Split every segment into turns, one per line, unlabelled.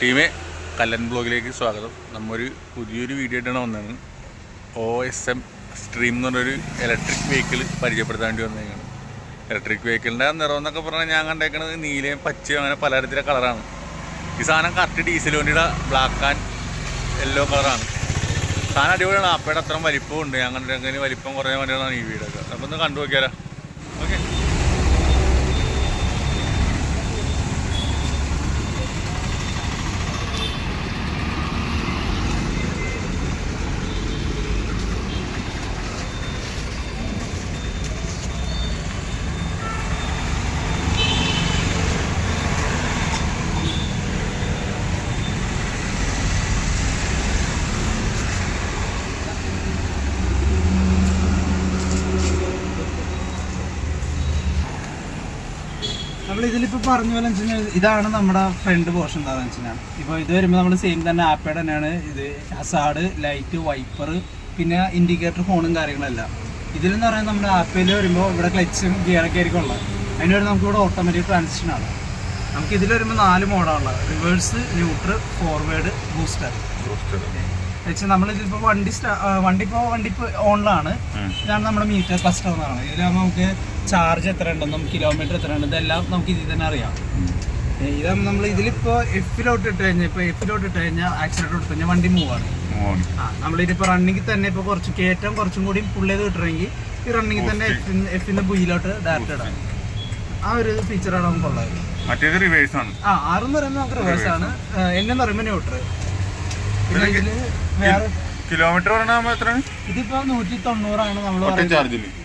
ടീമെ കല്ലൻ ബ്ലോഗിലേക്ക് സ്വാഗതം. നമ്മൊരു പുതിയൊരു വീഡിയോ ആയിട്ടാണ് വന്നത്. ഒ എസ് എം സ്ട്രീം എന്ന് പറഞ്ഞൊരു ഇലക്ട്രിക് വെഹിക്കിൾ പരിചയപ്പെടുത്താൻ വേണ്ടി വന്നേക്കാണ്. ഇലക്ട്രിക് വെഹിക്കിളിന്റെ നിറം എന്നൊക്കെ പറഞ്ഞാൽ ഞാൻ കണ്ടേക്കുന്നത് നീലയും പച്ചയും അങ്ങനെ പലതരത്തിലെ കളറാണ് ഈ സാധനം കറക്റ്റ് ഡീസൽ വണ്ടിയുടെ ബ്ലാക്ക് ആൻഡ് യെല്ലോ കളറാണ് സാധനം അടിപൊളിയാണ്. അപ്പയുടെ അത്ര വലിപ്പമുണ്ട് ഞാൻ കണ്ടിട്ട് വലിപ്പം കുറഞ്ഞ വണ്ടികളാണ് ഈ വീടൊക്കെ. അപ്പോൾ ഒന്ന് കണ്ടു നോക്കിയാലോ ഓക്കെ
നമ്മൾ ഇതിലിപ്പോൾ പറഞ്ഞ പോലെ വെച്ചാൽ ഇതാണ് നമ്മുടെ ഫ്രണ്ട് പോർഷൻ എന്താണെന്ന് വെച്ചാൽ ഇപ്പോൾ ഇത് വരുമ്പോൾ നമ്മൾ സെയിം തന്നെ ആപ്പയുടെ തന്നെയാണ് ഇത് ഹസാഡ് ലൈറ്റ് വൈപ്പർ പിന്നെ ഇൻഡിക്കേറ്റർ ഫോണും കാര്യങ്ങളെല്ലാം. ഇതിലെന്ന് പറയുന്നത് നമ്മുടെ ആപ്പേൽ വരുമ്പോൾ ഇവിടെ ക്ലച്ചും ഗിയറൊക്കെ ആയിരിക്കും ഉള്ളത്. അതിന് വരുമ്പോൾ നമുക്ക് ഇവിടെ ഓട്ടോമാറ്റിക് ട്രാൻസിഷൻ ആണ്. നമുക്ക് ഇതിൽ വരുമ്പോൾ നാല് മോഡാണുള്ളത് റിവേഴ്സ് ന്യൂട്രൽ ഫോർവേഡ് ബൂസ്റ്റർ വെച്ചാൽ നമ്മൾ നമ്മളിതിപ്പോ വണ്ടി വണ്ടി ഇപ്പോ വണ്ടി ഓണിലാണ്. ഇതാണ് നമ്മുടെ മീറ്റർ ക്ലസ്റ്റർ എന്നാണ് ഇതിലാകുമ്പോൾ നമുക്ക് ചാർജ് എത്ര ഉണ്ടെന്നും കിലോമീറ്റർ എത്ര ഉണ്ട് ഇതെല്ലാം നമുക്ക് ഇതിൽ തന്നെ അറിയാം. ഇതാ നമ്മൾ ഇതിലിപ്പോ എഫിലോട്ട് ഇട്ട് കഴിഞ്ഞാൽ ഇപ്പൊ എഫിലോട്ട് ഇട്ട് കഴിഞ്ഞാൽ ആക്സിഡന്റ് ഇട്ട് കഴിഞ്ഞാൽ വണ്ടി മൂവ് ആണ്. ആ നമ്മളിതിപ്പോൾ റണ്ണിങ്ങിൽ തന്നെ ഇപ്പൊ കുറച്ച് കേറ്റം കുറച്ചും കൂടി പുള്ളിയത് കിട്ടണമെങ്കിൽ ഈ റണ്ണിങ്ങിൽ തന്നെ എഫിന്റെ ബുയിലോട്ട് ഡയറക്റ്റ് ഇടാം. ആ ഒരു ഫീച്ചറാണ് നമുക്കുള്ളത്
മറ്റേത് റിവേഴ്സ് ആണ്.
ആ ആറെന്ന് പറയുമ്പോൾ നമുക്ക് റിവേഴ്സ് ആണ്. എന്നെന്ന് പറയുമ്പോൾ ന്യൂട്രൽ പിന്നെ
കിലോമീറ്റർ പറഞ്ഞാൽ എത്രയാണ്?
ഇതിപ്പോ നൂറ്റി തൊണ്ണൂറാണ് നമ്മൾ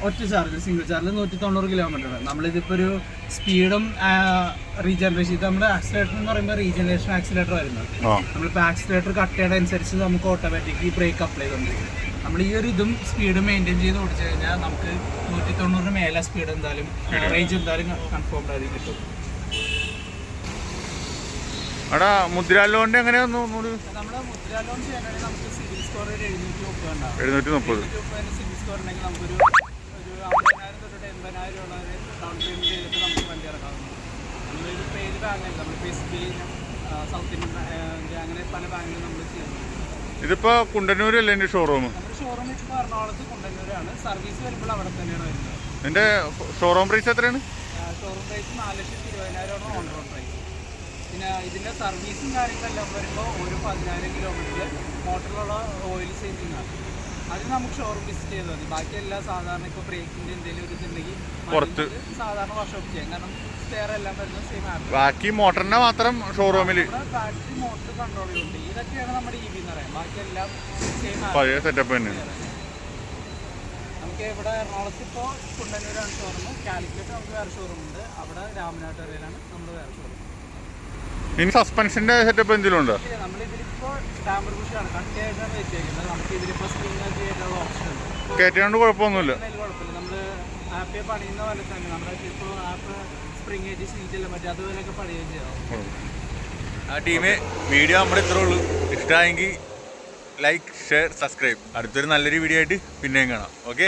ഒറ്റ
ചാർജ് സിംഗിൾ ചാർജ് നൂറ്റി തൊണ്ണൂറ് കിലോമീറ്റർ നമ്മളിതിപ്പോ ഒരു സ്പീഡും റീജനറേഷൻ ഇത് നമ്മുടെ ആക്സിലേറ്റർ എന്ന് പറയുമ്പോൾ റീജനറേഷൻ ആക്സിലേറ്റർ വരുന്നത് നമ്മളിപ്പോൾ ആക്സിലേറ്റർ കട്ട് ചെയ്യണ അനുസരിച്ച് നമുക്ക് ഓട്ടോമാറ്റിക്കലി ബ്രേക്ക് അപ്ലൈ ചെയ്തുകൊണ്ടിരിക്കും നമ്മൾ ഈ ഒരു ഇതും സ്പീഡ് മെയിന്റെയിൻ ചെയ്ത് ഓടിച്ചു കഴിഞ്ഞാൽ നമുക്ക് നൂറ്റി തൊണ്ണൂറിന് മേലെ സ്പീഡ് എന്തായാലും റേഞ്ച് എന്തായാലും കൺഫേംഡ് ആയി കിട്ടും.
എടാ
മുദ്ര സ്കോർ ഒരു എഴുന്നൂറ്റി മുപ്പത്
ഇതിപ്പോ കുണ്ടന്നൂരല്ലേ എന്റെ ഷോറൂം
ഷോറൂം എറണാകുളത്ത് സർവീസ് വരുമ്പോൾ അവിടെ തന്നെയാണ് വരുന്നത്.
നിന്റെ ഷോറൂം പ്രൈസ് എത്രയാണ്?
ഷോറൂം പ്രൈസ് നാല് ലക്ഷത്തി ഇരുപതിനായിരമാണ് ഓൺ റോഡ് പ്രൈസ് പിന്നെ ഇതിന്റെ സർവീസും കാര്യങ്ങളെല്ലാം വരുമ്പോൾ ഒരു പതിനായിരം കിലോമീറ്ററിൽ മോട്ടറിലുള്ള ഓയിൽ ചേഞ്ചിങ് ആണ്. അത് നമുക്ക് ഷോറൂം വിസിറ്റ് ചെയ്താൽ മതി. ബാക്കി എല്ലാം സാധാരണ ഇപ്പോൾ ബ്രേക്കിന്റെ എന്തെങ്കിലും ഒരു ഇതുണ്ടെങ്കിൽ
പുറത്ത്.
സാധാരണ വർഷോപ്പ് ചെയ്യാം. കാരണം സ്പെയർ എല്ലാം വരുന്നത് സെയിം ആണ്.
ബാക്കി മോട്ടറിനെ മാത്രം ഷോറൂമിൽ
ഇവിടെ ബാറ്ററി മോട്ടർ കൺട്രോളുണ്ട് ഇതൊക്കെയാണ് നമ്മുടെ ഇ വി എന്ന് പറയാം. ബാക്കി എല്ലാം സെയിം
പഴയ സെറ്റപ്പ് തന്നെയാണ്
നമുക്ക് ഇവിടെ എറണാകുളത്ത് ഇപ്പോൾ കുണ്ടന്നൂരാണ് ഷോറൂം കാലിക്കറ്റ് നമുക്ക് വേറെ ഷോറൂം ഉണ്ട്. അവിടെ രാമനാട്ടുകരയിലാണ് നമ്മൾ വേറെ ഷോറൂം
ഇനി സസ്പെൻഷന്റെ സെറ്റപ്പ് എന്തെങ്കിലും ഉണ്ടോ. കയറ്റാണ്ട് കുഴപ്പമൊന്നുമില്ല. ആ ടീമെ വീഡിയോ നമ്മുടെ ഇത്രേ ഉള്ളൂ. ഇഷ്ടമായെങ്കിൽ ലൈക്ക് ഷെയർ സബ്സ്ക്രൈബ് അടുത്തൊരു നല്ലൊരു വീഡിയോ ആയിട്ട് പിന്നെയും കാണാം. ഓക്കെ